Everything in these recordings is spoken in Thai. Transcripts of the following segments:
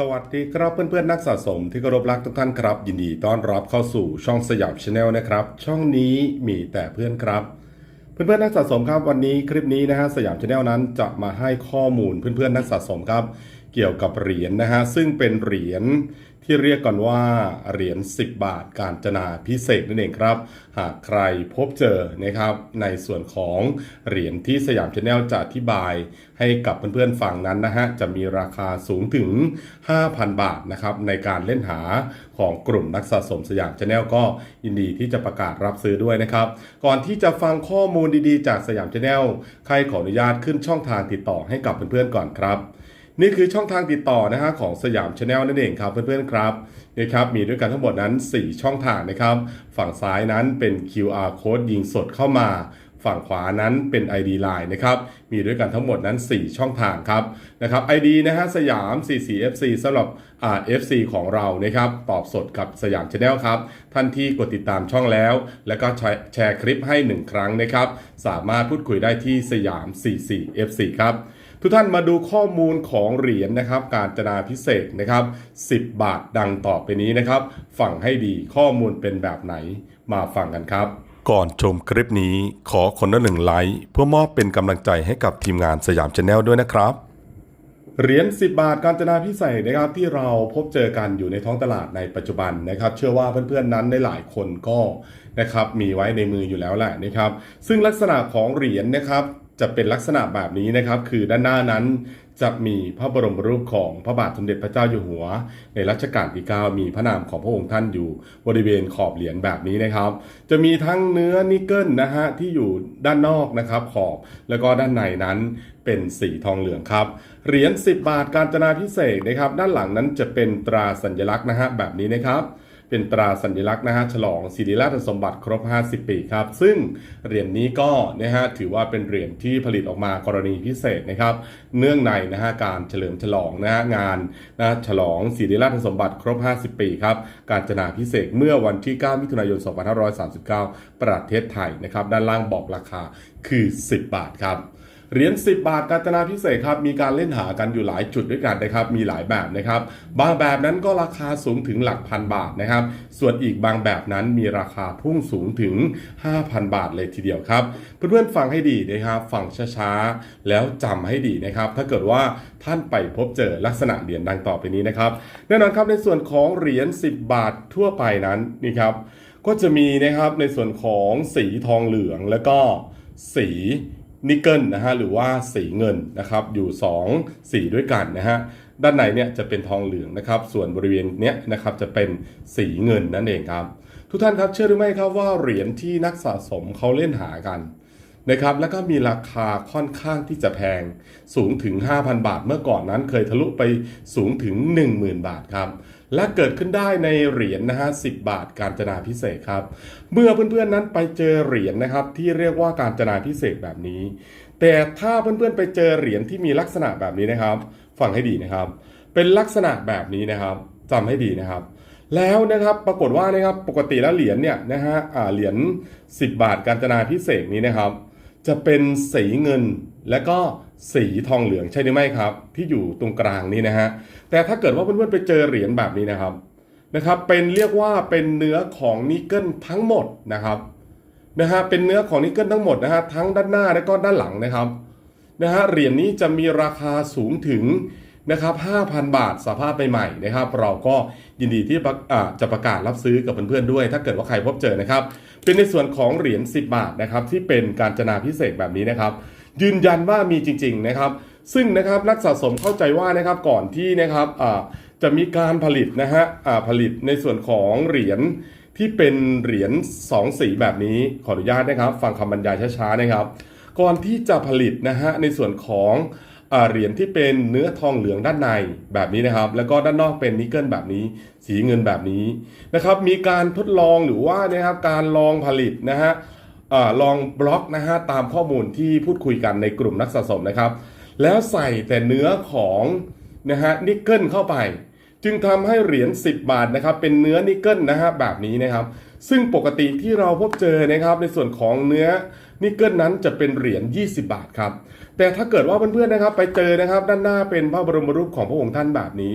สวัสดีครับเพื่อนๆนักสะสมที่เคารพรักทุกท่านครับ ยินดีต้อนรับเข้าสู่ช่องสยามชาแนลนะครับ ช่องนี้มีแต่เพื่อนครับ เพื่อนๆนักสะสมครับวันนี้คลิปนี้นะฮะสยามชาแนลนั้นจะมาให้ข้อมูลเพื่อนๆนักสะสมครับ เกี่ยวกับเหรียญนะฮะซึ่งเป็นเหรียญที่เรียกกันว่าเหรียญ 10 บาทการจนาพิเศษนั่นเองครับ หากใครพบเจอนะครับในส่วนของเหรียญที่สยามชาแนลจะอธิบาย ให้กับเพื่อนๆฟังนั้นนะฮะจะมีราคาสูงถึง 5,000 บาทนะครับในการเล่นหาของกลุ่มนักสะสมสยามชาแนลก็ยินดีที่จะประกาศรับซื้อด้วยนะครับ ก่อนที่จะฟังข้อมูลดีๆ จากสยามชาแนลใครขออนุญาตขึ้นช่องทางติดต่อให้กับเพื่อนๆก่อนครับ นี่คือช่องทางติดต่อนะฮะของสยามชาแนลนั่นเองครับเพื่อนๆครับนี่ครับมีด้วยกันทั้งหมดนั้น 4 ช่องทางนะครับฝั่งซ้ายนั้นเป็น QR code ยิงสดเข้ามา ฝั่งขวานั้นเป็น ID Line นะครับมีด้วยกันทั้งหมดนั้น 4 ช่องทางครับนะครับ ID นะฮะสยาม 44FC สำหรับอ่า FC ของเรานะครับตอบสดกับสยามชาแนลครับท่านที่กดติดตามช่องแล้ว แล้วก็แชร์แชร์คลิปให้ 1 ครั้งนะครับสามารถพูดคุยได้ที่สยาม 44FC ครับ ทุกท่านมาดูข้อมูลของเหรียญนะครับ การจนาพิเศษนะครับ10 บาทดังต่อไปนี้นะครับ ฟังให้ดีข้อมูลเป็นแบบไหนมาฟังกันครับ ก่อนชมคลิปนี้ขอคนละหนึ่งไลค์เพื่อมอบเป็นกำลังใจให้กับทีมงานสยามชาแนลด้วยนะครับเหรียญ10 บาทการจนาพิเศษนะครับที่เราพบเจอกันอยู่ในท้องตลาดในปัจจุบันนะครับ เชื่อว่าเพื่อนๆนั้นในหลายคนก็นะครับมีไว้ในมืออยู่แล้วแหละนะครับ ซึ่งลักษณะของเหรียญนะครับ จะเป็นลักษณะแบบนี้นะครับ คือด้านหน้านั้นจะมีพระบรมรูปของพระบาทสมเด็จพระเจ้าอยู่หัว ในรัชกาลที่ 9 มีพระนามของพระองค์ท่านอยู่บริเวณขอบเหรียญแบบนี้นะครับ จะมีทั้งเนื้อนิกเกิลนะฮะที่อยู่ด้านนอกนะครับขอบแล้วก็ด้านในนั้นเป็นสีทองเหลืองครับ เหรียญ10 บาทการจนาพิเศษนะครับ ด้านหลังนั้นจะเป็นตราสัญลักษณ์นะฮะแบบนี้นะครับ เป็นตราสัญลักษณ์นะฮะฉลองศิริราชสมบัติครบ 50 ปีครับ ซึ่งเหรียญนี้ก็นะฮะถือว่าเป็นเหรียญที่ผลิตออกมากรณีพิเศษนะครับ เนื่องในนะฮะการเฉลิมฉลองนะฮะงานนะฉลองศิริราชสมบัติครบ 50 ปีครับ การจนาพิเศษเมื่อวันที่ 9 มิถุนายน 2539 ประเทศไทยนะครับ ด้านล่างบอกราคาคือ 10 บาทครับ เหรียญ10 บาทการจนาพิเศษครับมีการเล่นหากันอยู่หลายจุดด้วยกันนะครับมีหลายแบบนะครับ บางแบบนั้นก็ราคาสูงถึงหลักพันบาทนะครับ ส่วนอีกบางแบบนั้นมีราคาพุ่งสูงถึง 5,000 บาทเลยทีเดียวครับเพื่อนๆฟังให้ดีนะครับฟังช้าๆแล้วจำให้ดีนะครับ ถ้าเกิดว่าท่านไปพบเจอลักษณะเหรียญดังต่อไปนี้นะครับแน่นอนครับในส่วนของเหรียญ10 บาททั่วไปนั้นนี่ครับก็จะมีนะครับในส่วนของสีทองเหลืองแล้วก็สี นิกเกิลนะฮะหรือว่าสีเงินนะครับอยู่ 2 สีด้วยกันนะฮะด้านในเนี่ยจะเป็นทองเหลืองนะครับ ส่วนบริเวณเนี้ยนะครับจะเป็นสีเงินนั่นเองครับ ทุกท่านครับเชื่อหรือไม่ครับว่าเหรียญที่นักสะสมเขาเล่นหากัน นะครับแล้วก็มีราคาค่อนข้างที่จะแพงสูงถึง 5,000 บาท เมื่อก่อนนั้นเคยทะลุไปสูงถึง 10,000 บาทครับและเกิดขึ้นได้ในเหรียญนะฮะ10บาทการจนาพิเศษครับ เมื่อเพื่อนๆนั้นไปเจอเหรียญนะครับที่เรียกว่าการจนาพิเศษแบบนี้ แต่ถ้าเพื่อนๆไปเจอเหรียญที่มีลักษณะแบบนี้นะครับ ฟังให้ดีนะครับ เป็นลักษณะแบบนี้นะครับจำให้ดีนะครับ แล้วนะครับปรากฏว่านะครับปกติแล้วเหรียญเนี่ยนะฮะอ่าเหรียญ10 บาทการจนาพิเศษนี้นะครับ จะเป็นสีเงินและก็สีทองเหลืองใช่หรือไม่ครับ ที่อยู่ตรงกลางนี้นะฮะแต่ถ้าเกิดว่าเพื่อนๆไปเจอเหรียญแบบนี้นะครับนะครับ เป็นเรียกว่าเป็นเนื้อของนิกเกิลทั้งหมดนะครับนะฮะเป็นเนื้อของนิกเกิลทั้งหมดนะฮะทั้งด้านหน้าและก็ด้านหลังนะครับนะฮะเหรียญนี้จะมีราคาสูงถึง นะครับ5,000 บาทสภาพใหม่ๆนะครับ เราก็ยินดีที่ะจะประกาศรับซื้อกับเพื่อนๆด้วย ถ้าเกิดว่าใครพบเจอนะครับ เป็นในส่วนของเหรียญ10 บาทนะครับ ที่เป็นการจนาพิเศษแบบนี้นะครับ ยืนยันว่ามีจริง ๆนะครับ ซึ่งนะครับนักสะสมเข้าใจว่านะครับก่อนที่นะครับจะมีการผลิตนะฮะผลิตในส่วนของเหรียญที่เป็นเหรียญ2สีแบบนี้ขออนุญาตนะครับ ฟังคำบรรยายช้าๆนะครับ ก่อนที่จะผลิตนะฮะในส่วนของ เหรียญที่เป็นเนื้อทองเหลืองด้านในแบบนี้นะครับ แล้วก็ด้านนอกเป็นนิกเกิลแบบนี้ สีเงินแบบนี้นะครับ มีการทดลองหรือว่านะครับการลองผลิตนะฮะลองบล็อกนะฮะตามข้อมูลที่พูดคุยกันในกลุ่มนักสะสมนะครับ แล้วใส่แต่เนื้อของนะฮะนิกเกิลเข้าไป จึงทำให้เหรียญ10 บาทนะครับเป็นเนื้อนิกเกิลนะฮะแบบนี้นะครับ ซึ่งปกติที่เราพบเจอนะครับในส่วนของเนื้อ นิกเกิลนั้นจะเป็นเหรียญ 20 บาทครับ แต่ถ้าเกิดว่าเพื่อนๆนะครับ ไปเจอนะครับ ด้านหน้าเป็นพระบรมรูปของพระองค์ท่านแบบนี้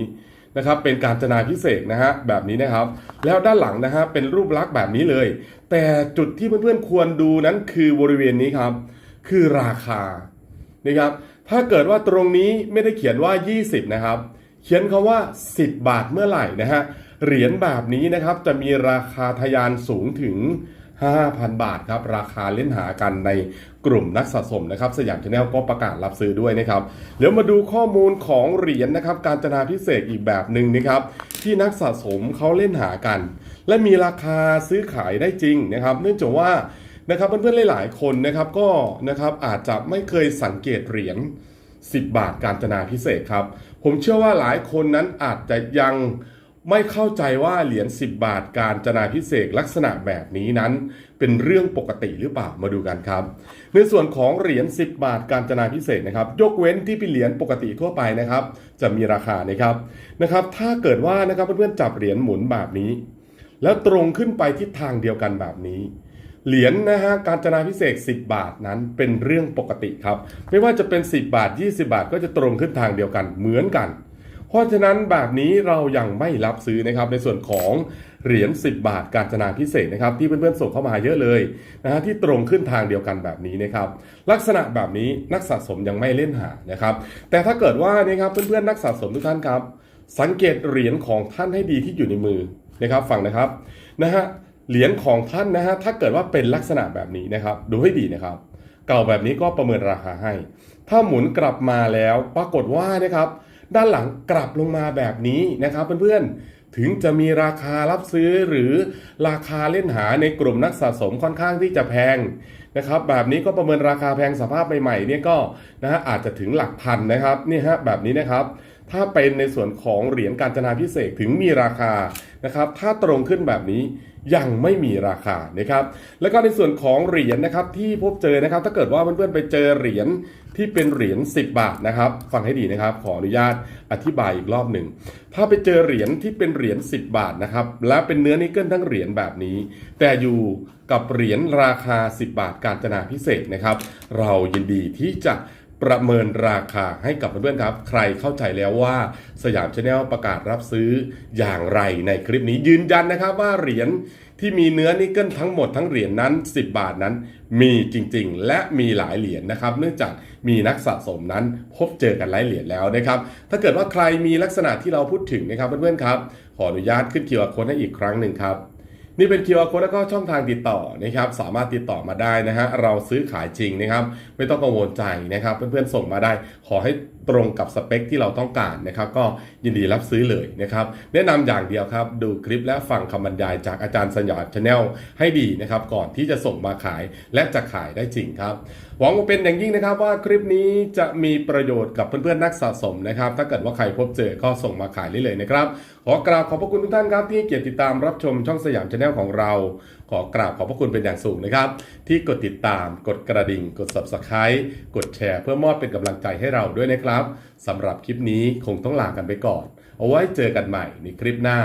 นะครับ เป็นการจนาพิเศษนะฮะแบบนี้นะครับ แล้วด้านหลังนะฮะเป็นรูปลักษณ์แบบนี้เลย แต่จุดที่เพื่อนๆควรดูนั้นคือบริเวณนี้ครับ คือราคานะครับ ถ้าเกิดว่าตรงนี้ไม่ได้เขียนว่า 20 นะครับ เขียนคาว่า 10 บาทเมื่อไหร่นะฮะเหรียญแบบนี้นะครับจะมีราคาทะยานสูงถึง 5,000 บาทครับ ราคาเล่นหากันในกลุ่มนักสะสมนะครับสยามชาแนลก็ประกาศรับซื้อด้วยนะครับเดี๋ยวมาดูข้อมูลของเหรียญนะครับ การจนาพิเศษอีกแบบหนึ่งนะครับที่นักสะสมเขาเล่นหากัน และมีราคาซื้อขายได้จริงนะครับ เนื่องจากว่านะครับเพื่อนๆหลายๆคนนะครับก็นะครับอาจจะไม่เคยสังเกตเหรียญ10 บาทการจนาพิเศษครับ ผมเชื่อว่าหลายคนนั้นอาจจะยัง ไม่เข้าใจว่าเหรียญ10 บาทการจนาพิเศษกลักษณะแบบนี้นั้น เป็นเรื่องปกติหรือเปล่ามาดูกันครับ ในส่วนของเหรียญ10 บาทการจนาพิเศษนะครับ ยกเว้นที่เป็นเหรียญปกติทั่วไปนะครับ จะมีราคานะครับนะครับ ถ้าเกิดว่านะครับเพื่อนๆจับเหรียญหมุนแบบนี้ แล้วตรงขึ้นไปทิศทางเดียวกันแบบนี้เหรียญนะฮะการจนาพิเศษ 10 บาทนั้นเป็นเรื่องปกติครับ ไม่ว่าจะเป็น 10 บาท 20 บาทก็จะตรงขึ้นทางเดียวกันเหมือนกัน เพราะฉะนั้นแบบนี้เรายังไม่รับซื้อนะครับในส่วนของเหรียญ10 บาทการจนาพิเศษนะครับที่เพื่อนๆส่งเข้ามาเยอะเลยนะฮะที่ตรงขึ้นทางเดียวกันแบบนี้นะครับลักษณะแบบนี้นักสะสมยังไม่เล่นหานะครับแต่ถ้าเกิดว่านี่ครับเพื่อนๆนักสะสมทุกท่านครับ สังเกตเหรียญของท่านให้ดีที่อยู่ในมือนะครับฟังนะครับนะฮะเหรียญของท่านนะฮะถ้าเกิดว่าเป็นลักษณะแบบนี้นะครับดูให้ดีนะครับ เก่าแบบนี้ก็ประเมินราคาให้ ถ้าหมุนกลับมาแล้วปรากฏว่านะครับ ด้านหลังกลับลงมาแบบนี้นะครับเพื่อนๆ ถึงจะมีราคารับซื้อหรือราคาเล่นหาในกลุ่มนักสะสมค่อนข้างที่จะแพงนะครับแบบนี้ก็ประเมินราคาแพงสภาพใหม่ๆเนี่ยก็นะฮะอาจจะถึงหลักพันนะครับนี่ฮะแบบนี้นะครับ ถ้าเป็นในส่วนของเหรียญการจนาพิเศษถึงมีราคานะครับ ถ้าตรงขึ้นแบบนี้ยังไม่มีราคานะครับ แล้วก็ในส่วนของเหรียญนะครับที่พบเจอนะครับ ถ้าเกิดว่าเพื่อนๆไปเจอเหรียญที่เป็นเหรียญ10 บาทนะครับ ฟังให้ดีนะครับ ขออนุญาตอธิบายอีกรอบหนึ่ง ถ้าไปเจอเหรียญที่เป็นเหรียญ10 บาทนะครับ และเป็นเนื้อนิกเกิลทั้งเหรียญแบบนี้ แต่อยู่กับเหรียญราคา 10 บาทการจนาพิเศษนะครับ เรายินดีที่จะ ประเมินราคาให้กับเพื่อนๆครับ ใครเข้าใจแล้วว่าสยามชาแนลประกาศรับซื้ออย่างไรในคลิปนี้ยืนยันนะครับว่าเหรียญที่มีเนื้อนิกเกิลทั้งหมดทั้งเหรียญนั้น 10 บาทนั้น มีจริงๆ และมีหลายเหรียญนะครับ เนื่องจากมีนักสะสมนั้น พบเจอกันหลายเหรียญแล้วนะครับ ถ้าเกิดว่าใครมีลักษณะที่เราพูดถึงนะครับเพื่อนๆครับ ขออนุญาตขึ้นเคิวอาร์โค้ดให้อีกครั้งหนึ่งครับ นี่เป็น QR code แล้วก็ช่องทางติดต่อนะครับ สามารถติดต่อมาได้นะฮะเราซื้อขายจริงนะครับ ไม่ต้องกังวลใจนะครับ เพื่อนๆส่งมาได้ขอให้ ตรงกับสเปคที่เราต้องการนะครับ ก็ยินดีรับซื้อเลยนะครับ แนะนำอย่างเดียวครับ ดูคลิปและฟังคำบรรยายจากอาจารย์สยามชาแนลให้ดีนะครับ ก่อนที่จะส่งมาขายและจะขายได้จริงครับ หวังว่าเป็นอย่างยิ่งนะครับว่าคลิปนี้จะมีประโยชน์กับเพื่อนๆนักสะสมนะครับ ถ้าเกิดว่าใครพบเจอก็ส่งมาขายได้เลยนะครับ ขอกราบขอบพระคุณทุกท่านครับที่เกียรติติดตามรับชมช่องสยามชาแนลของเรา ขอกราบขอบพระคุณเป็นอย่างสูงนะครับ ที่กดติดตามกดกระดิ่ง กด subscribe กดแชร์เพื่อมอบเป็นกำลังใจให้เราด้วยนะครับสำหรับคลิปนี้คงต้องลากันไปก่อน เอาไว้เจอกันใหม่ในคลิปหน้า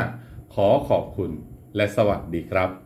ขอขอบคุณและสวัสดีครับ